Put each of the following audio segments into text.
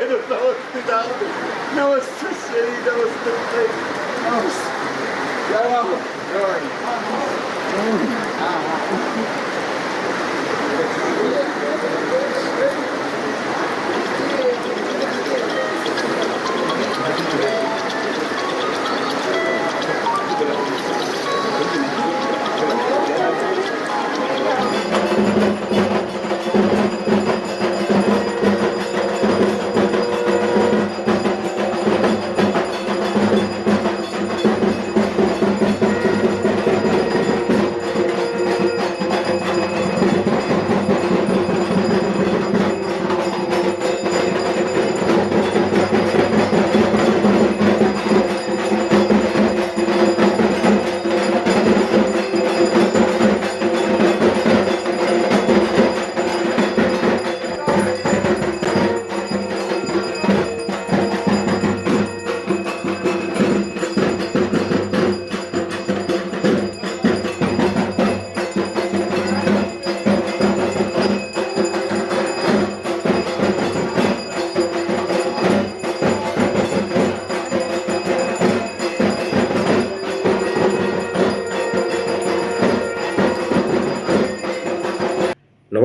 jedno na hospitalu, na ostršeni, na ostršeni, na ostršeni. Ja vam, ja vam.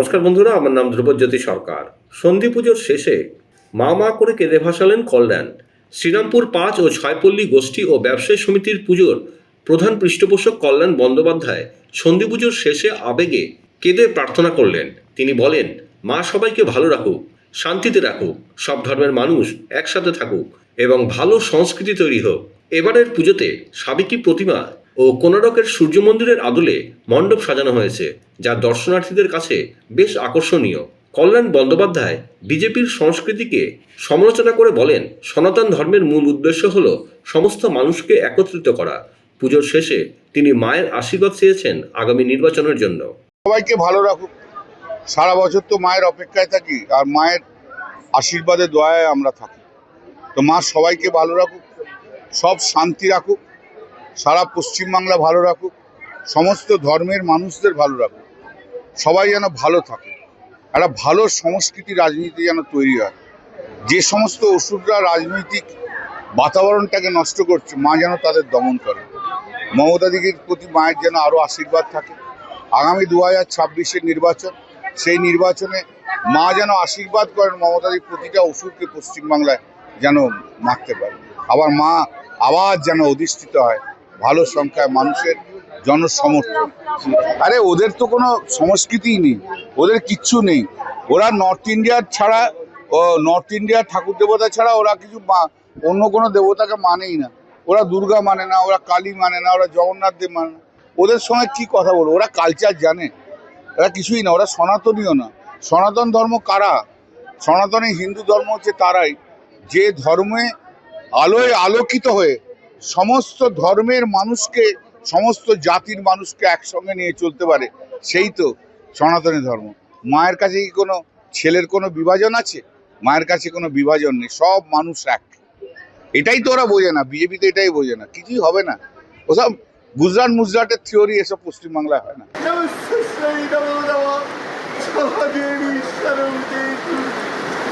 নমস্কার বন্ধুরা, আমার নাম ধ্রুবজ্যোতি সরকার। সন্ধি পুজোর শেষে মা মা করে কেঁদে ভাসালেন কল্যাণ। শ্রীরামপুর পাঁচ ও ছয়পল্লী গোষ্ঠী ও ব্যবসায়ী সমিতির পুজোর প্রধান পৃষ্ঠপোষক কল্যাণ বন্দ্যোপাধ্যায় সন্ধি পুজোর শেষে আবেগে কেঁদে প্রার্থনা করলেন। তিনি বলেন, মা সবাইকে ভালো রাখুক, শান্তিতে রাখুক, সব ধর্মের মানুষ একসাথে থাকুক এবং ভালো সংস্কৃতি তৈরি হোক। এবারের পুজোতে সাবেকি প্রতিমা ও কোনারকের সূর্য মন্দিরের আদলে মণ্ডপ সাজানো হয়েছে, যা দর্শনার্থীদের কাছে বেশ আকর্ষণীয়। কল্যাণ বন্দ্যোপাধ্যায় বিজেপির সংস্কৃতিকে সমালোচনা করে বলেন, সনাতন ধর্মের মূল উদ্দেশ্য হল সমস্ত মানুষকে একত্রিত করা। পুজোর শেষে তিনি মায়ের আশীর্বাদ চেয়েছেন আগামী নির্বাচনের জন্য। সবাইকে ভালো রাখুক। সারা বছর তো মায়ের অপেক্ষায় থাকি, আর মায়ের আশীর্বাদে, দয়ায় আমরা থাকি। তো মা সবাইকে ভালো রাখুক, সব শান্তি রাখুক। সারা পশ্চিমবাংলা ভালো রাখুক, সমস্ত ধর্মের মানুষদের ভালো রাখুক, সবাই যেন ভালো থাকে। একটা ভালো সংস্কৃতি রাজনীতি যেন তৈরি হয়। যে সমস্ত ওষুধরা রাজনৈতিক বাতাবরণটাকে নষ্ট করছে, মা যেন তাদের দমন করে। মমতা প্রতি মায়ের যেন আরও আশীর্বাদ থাকে। আগামী দু হাজার ছাব্বিশের নির্বাচন, সেই নির্বাচনে মা যেন আশীর্বাদ করেন মমতাদির প্রতিটা ওষুধকে পশ্চিমবাংলায় যেন মারতে পারে। আবার মা আবার যেন অধিষ্ঠিত হয়। ভালো সংখ্যায় মানুষের জনসমর্থন। আরে, ওদের তো কোনো সংস্কৃতিই নেই, ওদের কিচ্ছু নেই। ওরা নর্থ ইন্ডিয়ার ছাড়া, ও, নর্থ ইন্ডিয়ার ঠাকুর দেবতা ছাড়া ওরা কিছু অন্য কোনো দেবতাকে মানেই না। ওরা দুর্গা মানে না, ওরা কালী মানে না, ওরা জগন্নাথ দেব মানে না। ওদের সঙ্গে কি কথা বলব? ওরা কালচার জানে। ওরা কিছুই না, ওরা সনাতনীয় না। সনাতন ধর্ম কারা? সনাতনী হিন্দু ধর্ম হচ্ছে তারাই। যে ধর্মে আলোয় আলোকিত হয়ে সমস্ত ধর্মের মানুষকে, সমস্ত জাতির মানুষকে একসঙ্গে নিয়ে চলতে পারে, সেই তো সনাতনী ধর্ম। মায়ের কাছে কি কোনো ছেলের কোনো বিভাজন আছে? মায়ের কাছে কোনো বিভাজন নেই, সব মানুষ এক। এটাই তো ওরা বোঝে না বিজেপিতে এটাই বোঝে না, কিছুই হবে না। ওসব গুজরাট মুজরাটের থিওরি এসব পশ্চিমবাংলায় হয় না।